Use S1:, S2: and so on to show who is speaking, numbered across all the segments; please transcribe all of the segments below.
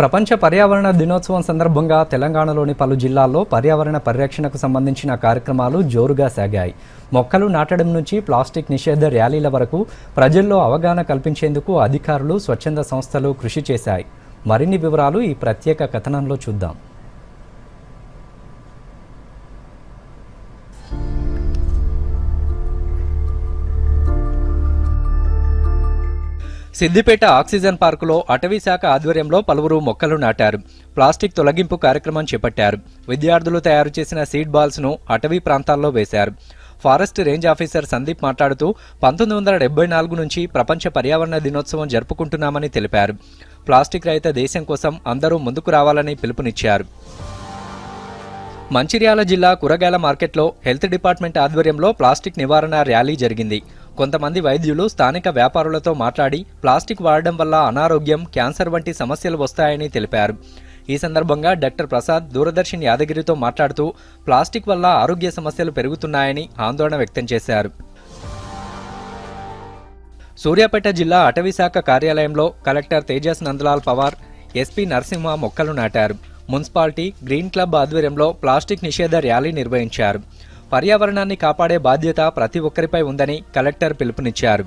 S1: ప్రపంచ పర్యావరణ దినోత్సవం సందర్భంగా తెలంగాణలోని పలు జిల్లాల్లో పర్యావరణ పరిరక్షణకు సంబంధించిన కార్యక్రమాలు జోరుగా సాగాయి. మొక్కలు నాటడం నుంచి ప్లాస్టిక్ నిషేధ ర్యాలీల వరకు ప్రజల్లో అవగాహన కల్పించేందుకు అధికారులు స్వచ్ఛంద సంస్థలు కృషి చేశాయి. మరిన్ని వివరాలు ఈ ప్రత్యేక కథనంలో చూద్దాం. సిద్దిపేట ఆక్సిజన్ పార్కులో అటవీ శాఖ ఆధ్వర్యంలో పలువురు మొక్కలు నాటారు. ప్లాస్టిక్ తొలగింపు కార్యక్రమం చేపట్టారు. విద్యార్థులు తయారు చేసిన సీడ్ బాల్స్ను అటవీ ప్రాంతాల్లో వేశారు. ఫారెస్ట్ రేంజ్ ఆఫీసర్ సందీప్ మాట్లాడుతూ పంతొమ్మిది వందల డెబ్బై నాలుగు నుంచి ప్రపంచ పర్యావరణ దినోత్సవం జరుపుకుంటున్నామని తెలిపారు. ప్లాస్టిక్ రహిత దేశం కోసం అందరూ ముందుకు రావాలని పిలుపునిచ్చారు. మంచిర్యాల జిల్లా కూరగాయల మార్కెట్లో హెల్త్ డిపార్ట్మెంట్ ఆధ్వర్యంలో ప్లాస్టిక్ నివారణ ర్యాలీ జరిగింది. కొంతమంది వైద్యులు స్థానిక వ్యాపారులతో మాట్లాడి ప్లాస్టిక్ వాడడం వల్ల అనారోగ్యం క్యాన్సర్ వంటి సమస్యలు వస్తాయని తెలిపారు. ఈ సందర్భంగా డాక్టర్ ప్రసాద్ దూరదర్శన్ యాదగిరితో మాట్లాడుతూ ప్లాస్టిక్ వల్ల ఆరోగ్య సమస్యలు పెరుగుతున్నాయని ఆందోళన వ్యక్తం చేశారు. సూర్యాపేట జిల్లా అటవీశాఖ కార్యాలయంలో కలెక్టర్ తేజస్ నందలాల్ పవార్ ఎస్పీ నరసింహ మొక్కలు నాటారు. మున్సిపాలిటీ గ్రీన్ క్లబ్ ఆధ్వర్యంలో ప్లాస్టిక్ నిషేధ ర్యాలీ నిర్వహించారు. పర్యావరణాన్ని కాపాడే బాధ్యత ప్రతి ఒక్కరిపై ఉందని కలెక్టర్ పిలుపునిచ్చారు.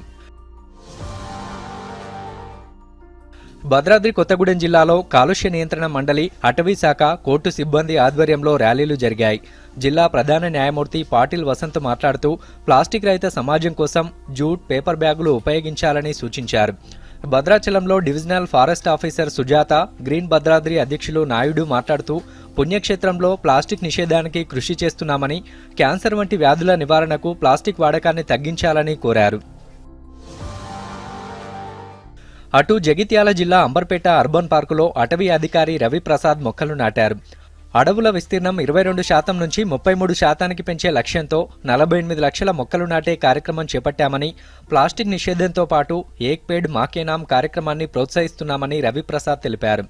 S1: భద్రాద్రి కొత్తగూడెం జిల్లాలో కాలుష్య నియంత్రణ మండలి అటవీ శాఖ కోర్టు సిబ్బంది ఆధ్వర్యంలో ర్యాలీలు జరిగాయి. జిల్లా ప్రధాన న్యాయమూర్తి పాటిల్ వసంత్ మాట్లాడుతూ ప్లాస్టిక్ రహిత సమాజం కోసం జూట్ పేపర్ బ్యాగులు ఉపయోగించాలని సూచించారు. భద్రాచలంలో divisional forest officer Sujatha green Bhadradri అధ్యక్షులు నాయుడు మాట్లాడుతూ పుణ్యక్షేత్రంలో ప్లాస్టిక్ నిషేధానికి కృషి చేస్తున్నామని క్యాన్సర్ వంటి వ్యాధుల నివారణకు ప్లాస్టిక్ వాడకాన్ని తగ్గించాలని కోరారు. అటు జగిత్యాల జిల్లా అంబర్పేట అర్బన్ పార్కులో అటవీ అధికారి రవిప్రసాద్ మొక్కలు నాటారు. అడవుల విస్తీర్ణం ఇరవై రెండు శాతం నుంచి ముప్పై మూడు శాతానికి పెంచే లక్ష్యంతో నలభై ఎనిమిది లక్షల మొక్కలు నాటే కార్యక్రమం చేపట్టామని ప్లాస్టిక్ నిషేధంతో పాటు ఏక్ పేడ్ మాకేనాం కార్యక్రమాన్ని ప్రోత్సహిస్తున్నామని రవిప్రసాద్ తెలిపారు.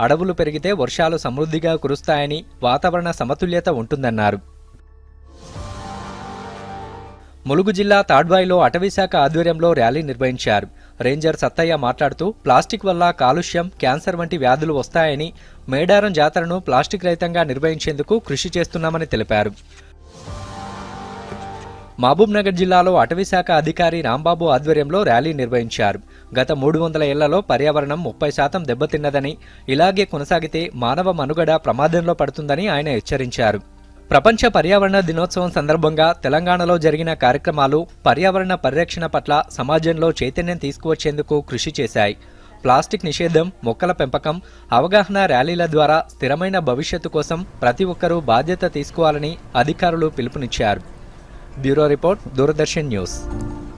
S1: అడవులు పెరిగితే వర్షాలు సమృద్ధిగా కురుస్తాయని వాతావరణ సమతుల్యత ఉంటుందన్నారు. ములుగు జిల్లా తాడ్వాయిలో అటవీశాఖ ఆధ్వర్యంలో ర్యాలీ నిర్వహించారు. రేంజర్ సత్తయ్య మాట్లాడుతూ ప్లాస్టిక్ వల్ల కాలుష్యం క్యాన్సర్ వంటి వ్యాధులు వస్తాయని మేడారం జాతరను ప్లాస్టిక్ రహితంగా నిర్వహించేందుకు కృషి చేస్తున్నామని తెలిపారు. మహబూబ్నగర్ జిల్లాలో అటవీశాఖ అధికారి రాంబాబు ఆధ్వర్యంలో ర్యాలీ నిర్వహించారు. గత మూడు వందల ఏళ్ళలో పర్యావరణం ముప్పై శాతం దెబ్బతిన్నదని ఇలాగే కొనసాగితే మానవ మనుగడ ప్రమాదంలో పడుతుందని ఆయన హెచ్చరించారు. ప్రపంచ పర్యావరణ దినోత్సవం సందర్భంగా తెలంగాణలో జరిగిన కార్యక్రమాలు పర్యావరణ పరిరక్షణ పట్ల సమాజంలో చైతన్యం తీసుకువచ్చేందుకు కృషి చేశాయి. ప్లాస్టిక్ నిషేధం మొక్కల పెంపకం అవగాహన ర్యాలీల ద్వారా స్థిరమైన భవిష్యత్తు కోసం ప్రతి ఒక్కరూ బాధ్యత తీసుకోవాలని అధికారులు పిలుపునిచ్చారు. Bureau report Doordarshan news.